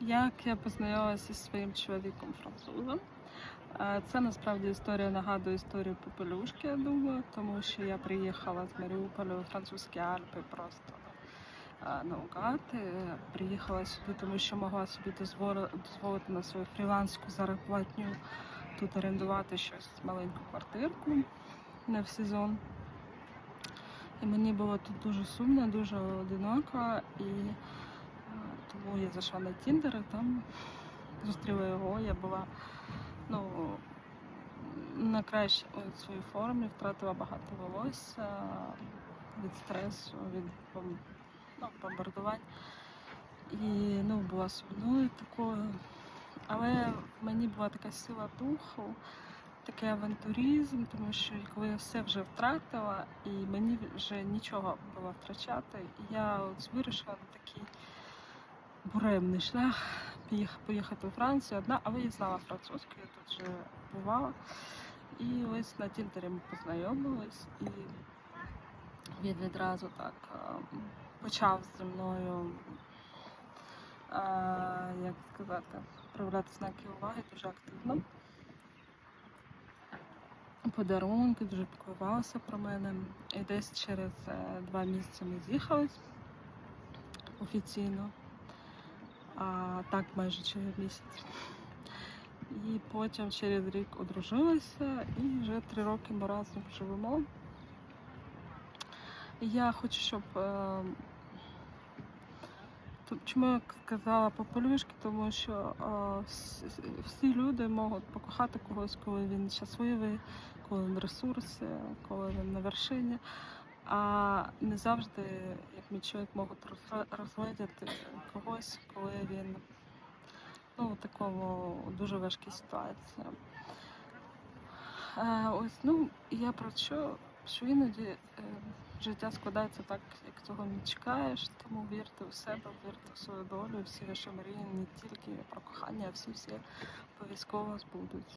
Як я познайомилася зі своїм чоловіком французом. Е, Це насправді історія нагадує історію Попелюшки, я думаю, тому що я приїхала з Маріуполя у французькі Альпи просто е, наугад. Е, Приїхала сюди, тому що могла собі дозволити на свою фріланску зарплатню тут орендувати щось маленьку квартирку не в сезон. І мені було тут дуже сумно, дуже одиноко. І тому я зайшла на Тіндер і там зустріла його. Я була ну, на кращій своїй формі, втратила багато волосся від стресу, від ну, бомбардувань. І ну, була сумною такою. Але мені була така сила духу, такий авантуризм, тому що коли я все вже втратила, і мені вже нічого було втрачати, я от вирішила на такий буремний шлях поїхати у Францію одна, але я знала французьку, я тут вже бувала. І ось на Тіндері ми познайомились, і він відразу так ем, почав зі мною, е, як сказати, проявляти знаки уваги дуже активно. Подарунки, дуже піклувалися про мене. І десь через е, два місяці ми з'їхались офіційно а так майже через місяць. І потім через рік одружилися і вже три роки ми разом живемо. Я хочу, щоб е, чому я сказала попелюшки, тому що е, вс- всі люди можуть покохати когось, коли він щасливий, коли він ресурси, коли він на вершині. А не завжди, як мій чоловік, можуть розгледіти когось, коли він ну, в такому дуже важкій ситуації. Е, ось, ну, я про що, що іноді е, життя складається так, як цього не чекаєш, тому вірте в себе, вірте в свою долю, всі ваші мрії не тільки про кохання, а всі всі обов'язково збудуть.